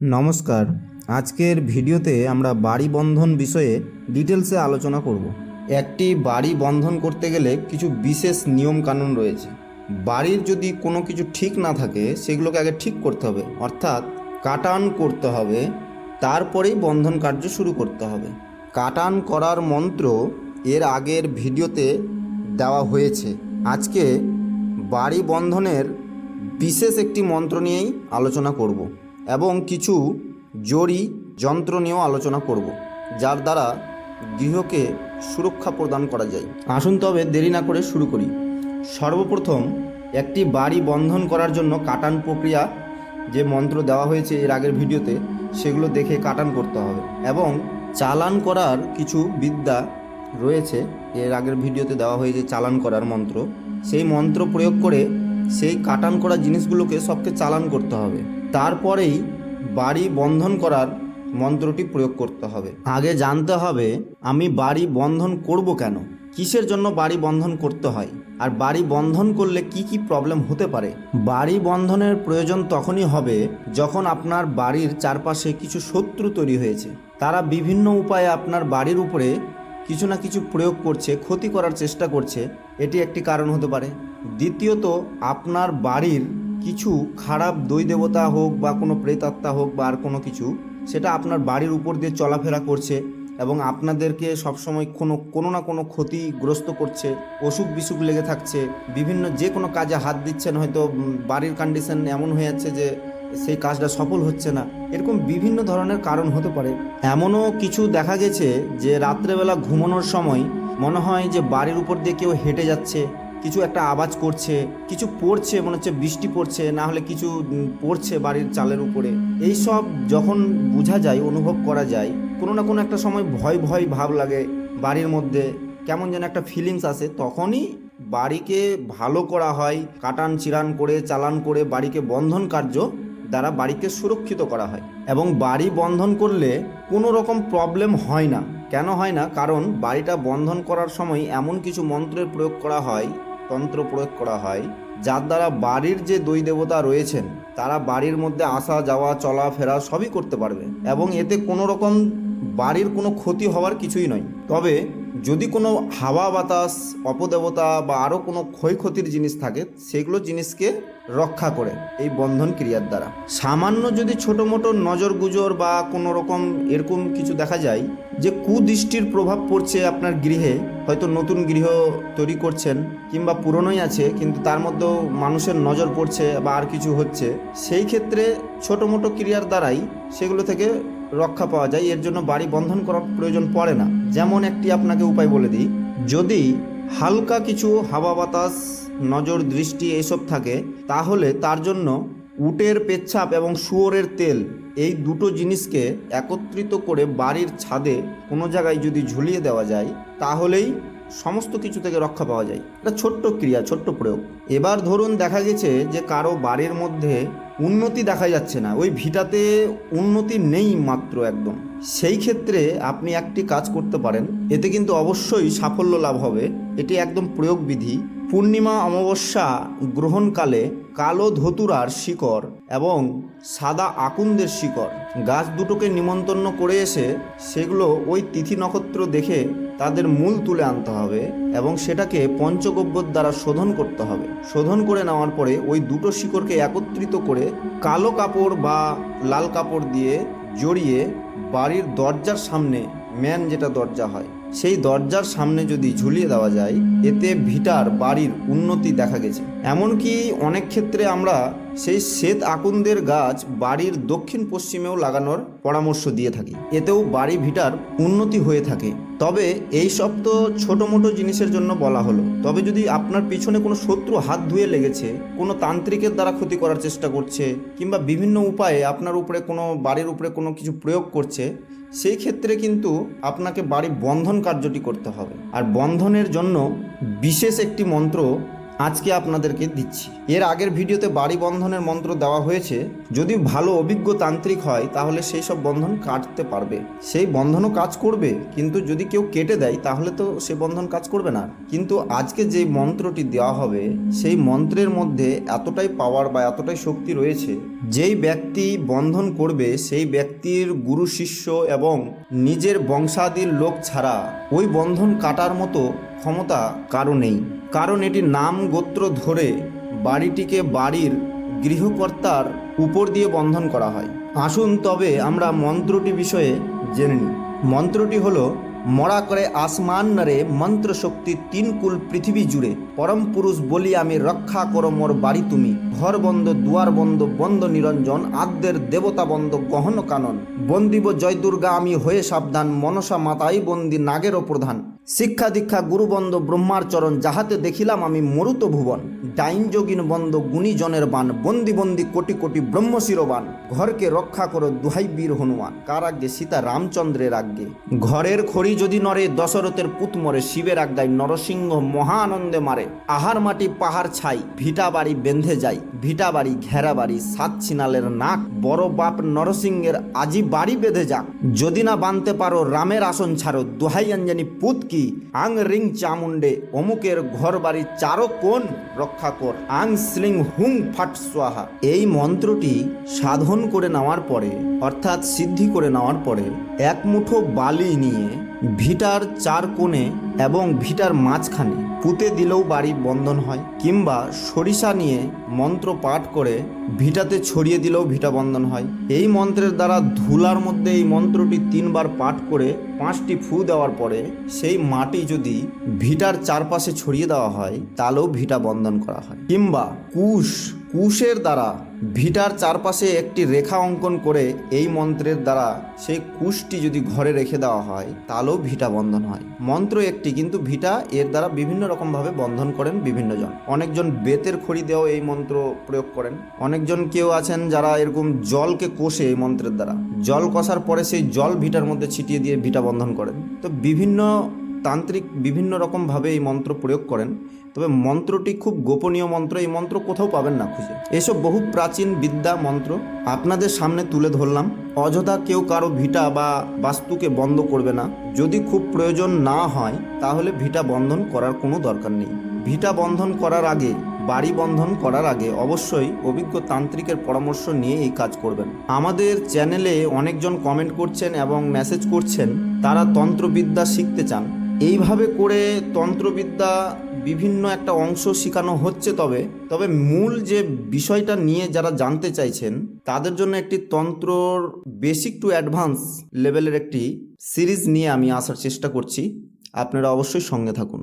নমস্কার। আজকের ভিডিওতে আমরা বাড়ি বন্ধন বিষয়ে ডিটেলসে আলোচনা করব। একটি বাড়ি বন্ধন করতে গেলে কিছু বিশেষ নিয়ম কানুন রয়েছে। বাড়ির যদি কোনো কিছু ঠিক না থাকে, সেগুলোকে আগে ঠিক করতে হবে। অর্থাৎ কাটান করতে হবে, তারপরেই বন্ধন কার্য শুরু করতে হবে। কাটান করার মন্ত্র এর আগের ভিডিওতে দেওয়া হয়েছে। আজকে বাড়ি বন্ধনের বিশেষ একটি মন্ত্র নিয়েই আলোচনা করব। এবং কিছু জরি যন্ত্র নিয়েও আলোচনা করব, যার দ্বারা গৃহকে সুরক্ষা প্রদান করা যায়। আসুন তবে দেরি না করে শুরু করি। সর্বপ্রথম একটি বাড়ি বন্ধন করার জন্য কাটান প্রক্রিয়া যে মন্ত্র দেওয়া হয়েছে এর আগের ভিডিওতে, সেগুলো দেখে কাটান করতে হবে এবং চালান করার কিছু বিদ্যা রয়েছে, এর আগের ভিডিওতে দেওয়া হয়েছে চালান করার মন্ত্র। সেই মন্ত্র প্রয়োগ করে সেই কাটান করা জিনিসগুলোকে সবকে চালান করতে হবে। তারপরেই বাড়ি বন্ধন করার মন্ত্রটি প্রয়োগ করতে হবে। আগে জানতে হবে, আমি বাড়ি বন্ধন করব কেন? কিসের জন্য বাড়ি বন্ধন করতে হয়? আর বাড়ি বন্ধন করলে কি কি প্রবলেম হতে পারে? বাড়ি বন্ধনের প্রয়োজন তখনই হবে যখন আপনার বাড়ির চারপাশে কিছু শত্রু তৈরি হয়েছে। তারা বিভিন্ন উপায়ে আপনার বাড়ির উপরে কিছু না কিছু প্রয়োগ করছে, ক্ষতি করার চেষ্টা করছে। এটি একটি কারণ হতে পারে। দ্বিতীয়ত, আপনার বাড়ির কিছু খারাপ দৈ দেবতা হোক বা কোনো প্রেতাত্মা হোক বা আর কোনো কিছু, সেটা আপনার বাড়ির উপর দিয়ে চলাফেরা করছে এবং আপনাদেরকে সবসময় কোনো কোনো না কোনো ক্ষতিগ্রস্ত করছে, অসুখ বিসুখ লেগে থাকছে, বিভিন্ন যে কোনো কাজে হাত দিচ্ছেন, হয়তো বাড়ির কন্ডিশন এমন হয়ে যাচ্ছে যে সেই কাজটা সফল হচ্ছে না। এরকম বিভিন্ন ধরনের কারণ হতে পারে। এমনও কিছু দেখা গেছে যে রাত্রেবেলা ঘুমানোর সময় মনে হয় যে বাড়ির উপর দিয়ে কেউ হেঁটে যাচ্ছে কিছু একটা আওয়াজ করছে, কিছু পড়ছে, মনে হচ্ছে বৃষ্টি পড়ছে, না হলে কিছু পড়ছে বাড়ির চালের উপরে। এই সব যখন বোঝা যায়, অনুভব করা যায়, কোনো না কোনো একটা সময় ভয় ভয় ভাব লাগে বাড়ির মধ্যে, কেমন যেন একটা ফিলিংস আসে। তখনই বাড়িকে ভালো করা হয়, কাটান চিরান করে, চালান করে বাড়িকে বন্ধন কার্য দ্বারা বাড়িকে সুরক্ষিত করা হয়। এবং বাড়ি বন্ধন করলে কোনো রকম প্রবলেম হয় না। কেন হয় না? কারণ বাড়িটা বন্ধন করার সময় এমন কিছু মন্ত্রের প্রয়োগ করা হয় তন্ত্র প্রয়োগ করা হয়, যার দ্বারা বাড়ির যে দুই দেবতা রয়েছেন, তারা বাড়ির মধ্যে আসা, যাওয়া চলাফেরা সবই করতে পারবে। এবং এতে কোনো রকম বাড়ির কোনো ক্ষতি হওয়ার কিছুই নয়। তবে যদি কোনো হাওয়া বাতাস, অপদেবতা বা আরও কোনো ক্ষয়ক্ষতির জিনিস থাকে, সেগুলো জিনিসকে রক্ষা করে এই বন্ধন ক্রিয়ার দ্বারা। সামান্য যদি ছোটো মোটো নজর গুজর বা কোনো রকম এরকম কিছু দেখা যায় যে কুদৃষ্টির প্রভাব পড়ছে আপনার গৃহে, হয়তো নতুন গৃহ তৈরি করছেন কিংবা পুরনোই আছে, কিন্তু তার মধ্যেও মানুষের নজর পড়ছে বা আর কিছু হচ্ছে, সেই ক্ষেত্রে ছোটো মোটো ক্রিয়ার দ্বারাই সেগুলো থেকে রক্ষা পাওয়া যায়, এর জন্য বাড়ি বন্ধন করার প্রয়োজন পড়ে না। যেমন একটি আপনাকে উপায় বলে দিই, যদি হালকা কিছু হাওয়া বাতাস, নজর দৃষ্টি এসব থাকে, তাহলে তার জন্য উটের পেচ্ছাপ এবং শুয়োরের তেল এই দুটো জিনিসকে একত্রিত করে বাড়ির ছাদে কোনো জায়গায় যদি ঝুলিয়ে দেওয়া যায়, তাহলেই সমস্ত কিছু থেকে রক্ষা পাওয়া যায়। এটা ছোট্ট ক্রিয়া, ছোট্ট প্রয়োগ। এবার ধরুন দেখা গেছে যে কারও বাড়ির মধ্যে উন্নতি দেখা যাচ্ছে না। ওই ভিটাতে উন্নতি নেই মাত্র একদম। সেই ক্ষেত্রে আপনি একটি কাজ করতে পারেন। এতে কিন্তু অবশ্যই সাফল্য লাভ হবে। এটি একদম প্রয়োগ বিধি পূর্ণিমা অমাবস্যা গ্রহণকালে কালো ধতুরার শিকড় এবং সাদা আকুন্দের শিকড়। গাছ দুটোকে নিমন্ত্রণ করে এসে সেগুলো ওই তিথি নক্ষত্র দেখে তাদের মূল তুলে আনতে হবে এবং সেটাকে পঞ্চগব্যর দ্বারা শোধন করতে হবে। শোধন করে নেওয়ার পরে ওই দুটো শিকড়কে একত্রিত করে কালো কাপড় বা লাল কাপড় দিয়ে জড়িয়ে বাড়ির দরজার সামনে, ম্যান যেটা দরজা হয়, সেই দরজার সামনে যদি ঝুলিয়ে দেওয়া যায়, এতে ভিটার বাড়ির উন্নতি দেখা গেছে। এমনকি অনেক ক্ষেত্রে আমরা সেই শ্বেত আকুন্দের গাছ বাড়ির দক্ষিণ পশ্চিমেও লাগানোর পরামর্শ দিয়ে থাকি। এতেও বাড়ি ভিটার উন্নতি হয়ে থাকে। তবে এই সব তো ছোটো মোটো জিনিসের জন্য বলা হলো। তবে যদি আপনার পিছনে কোনো শত্রু হাত ধুয়ে লেগেছে, কোনো তান্ত্রিকের দ্বারা ক্ষতি করার চেষ্টা করছে, কিংবা বিভিন্ন উপায়ে আপনার উপরে কোনো, বাড়ির উপরে কোনো কিছু প্রয়োগ করছে, সেই ক্ষেত্রে কিন্তু আপনাকে বাড়ি বন্ধন কার্যটি করতে হবে। আর বন্ধনের জন্য বিশেষ একটি মন্ত্র আজকে আপনাদেরকে দিচ্ছি। এর আগের ভিডিওতে বাড়ি বন্ধনের মন্ত্র দেওয়া হয়েছে, যদি ভালো অভিজ্ঞ তান্ত্রিক হয়, তাহলে সেই সব বন্ধন কাটতে পারবে। সেই বন্ধনও কাজ করবে, কিন্তু যদি কেউ কেটে দেয়, তাহলে তো সে বন্ধন কাজ করবে না। কিন্তু আজকে যে মন্ত্রটি দেওয়া হবে, সেই মন্ত্রের মধ্যে এতটাই পাওয়ার বা এতটাই শক্তি রয়েছে, যেই ব্যক্তি বন্ধন করবে, সেই ব্যক্তির গুরু শিষ্য এবং নিজের বংশাদির লোক ছাড়া ওই বন্ধন কাটার মতো ক্ষমতা কারও নেই। কারণ এটি নাম গোত্র ধরে বাড়িটিকে বাড়ির গৃহকর্তার উপর দিয়ে বন্ধন করা হয়। আসুন তবে আমরা মন্ত্রটি বিষয়ে জেনে নিই। মন্ত্রটি হলো মরা করে আসমান রে মন্ত্র শক্তি তিন কুল পৃথিবী জুড়ে। পরম পুরুষ বলি আমি, রক্ষা করো মোর বাড়ি তুমি। ঘর বন্ধ, দুয়ার বন্ধ বন্ধ নিরঞ্জন, আদ্যের দেবতা বন্ধ, গহন কানন। বন্দিব জয় দুর্গা আমি হয়ে সাবধান, মনসা মাতাই বন্দি, নাগেরও প্রধান। শিক্ষা দীক্ষা গুরুবন্ধ ব্রহ্মার চরণ, যাহাতে দেখিলাম আমি মরুত ভুবন। ডাইন যোগিন বন্ধ গুণীজনের বান, বন্দি বন্দি কোটি কোটি ব্রহ্মশিরবান ঘরকে রক্ষা করো দুহাই বীর হনুমান। কার আজ্ঞে? সীতা রামচন্দ্রের আজ্ঞে। ঘরের খড়ি যদি নরে দশরথের পুত মরে, শিবের আজ্ঞায় নরসিংহ মহা আনন্দে মারে। আহার মাটি পাহাড় ছাই, ভিটা বাড়ি বেঁধে যায় ভিটা বাড়ি, ঘেরা বাড়ি, সাত ছিনালের নাক। বড় বাপ নরসিংহের আজি বাড়ি বেঁধে যাক। যদি না বানতে পারো, রামের আসন ছাড়ো। দোহাই আঞ্জানি পুত কি? আং রিং চামুন্ডে অমুকের ঘর বাড়ি চারো কোন? রক্ষা কর আং স্লিং হুং ফাট সোয়াহা এই মন্ত্রটি সাধন করে নেওয়ার পরে, অর্থাৎ সিদ্ধি করে নেওয়ার পরে, এক মুঠো বালি নিয়ে ভিটার চার কোণে এবং ভিটার মাঝখানে পুঁতে দিলেও বাড়ি বন্ধন হয় কিংবা সরিষা নিয়ে মন্ত্র পাঠ করে ভিটাতে ছড়িয়ে দিলেও ভিটা বন্ধন হয়। এই মন্ত্রের দ্বারা ধুলার মধ্যে এই মন্ত্রটি তিনবার পাঠ করে পাঁচটি ফু দেওয়ার পরে সেই মাটি যদি ভিটার চারপাশে ছড়িয়ে দেওয়া হয়, তাহলেও ভিটা বন্ধন করা হয়। কিংবা কুশ, কুশের দ্বারা ভিটার চারপাশে একটি রেখা অঙ্কন করে এই মন্ত্রের দ্বারা সেই কুশটি যদি ঘরে রেখে দেওয়া হয়, তাহলেও ভিটা বন্ধন হয়। মন্ত্র একটি, কিন্তু ভিটা এর দ্বারা বিভিন্ন রকমভাবে বন্ধন করেন বিভিন্ন জন অনেকজন বেতের খড়ি দেওয়া এই মন্ত্র প্রয়োগ করেন। অনেকজন কেউ আছেন যারা এরকম জলকে কষে এই মন্ত্রের দ্বারা। জল কষার পরে সেই জল ভিটার মধ্যে ছিটিয়ে দিয়ে ভিটা বন্ধন করেন। তো বিভিন্ন তান্ত্রিক বিভিন্ন রকমভাবে এই মন্ত্র প্রয়োগ করেন। তবে মন্ত্রটি খুব গোপনীয় মন্ত্র, এই মন্ত্র কোথাও পাবেন না খুঁজে। এসব বহু প্রাচীন বিদ্যা মন্ত্র আপনাদের সামনে তুলে ধরলাম। অযথা কেউ কারও ভিটা বা বাস্তুকে বন্ধ করবে না। যদি খুব প্রয়োজন না হয়, তাহলে ভিটা বন্ধন করার কোনো দরকার নেই। ভিটা বন্ধন করার আগে, বাড়ি বন্ধন করার আগে অবশ্যই অভিজ্ঞ তান্ত্রিকের পরামর্শ নিয়ে এই কাজ করবেন। আমাদের চ্যানেলে অনেকজন কমেন্ট করছেন এবং মেসেজ করছেন, তারা তন্ত্রবিদ্যা শিখতে চান। এইভাবে করে তন্ত্রবিদ্যা বিভিন্ন একটা অংশ শেখানো হচ্ছে তবে তবে মূল যে বিষয়টা নিয়ে যারা জানতে চাইছেন, তাদের জন্য একটি তন্ত্রর বেসিক টু অ্যাডভান্স লেভেলের একটি সিরিজ নিয়ে আমি আসার চেষ্টা করছি। আপনারা অবশ্যই সঙ্গে থাকুন।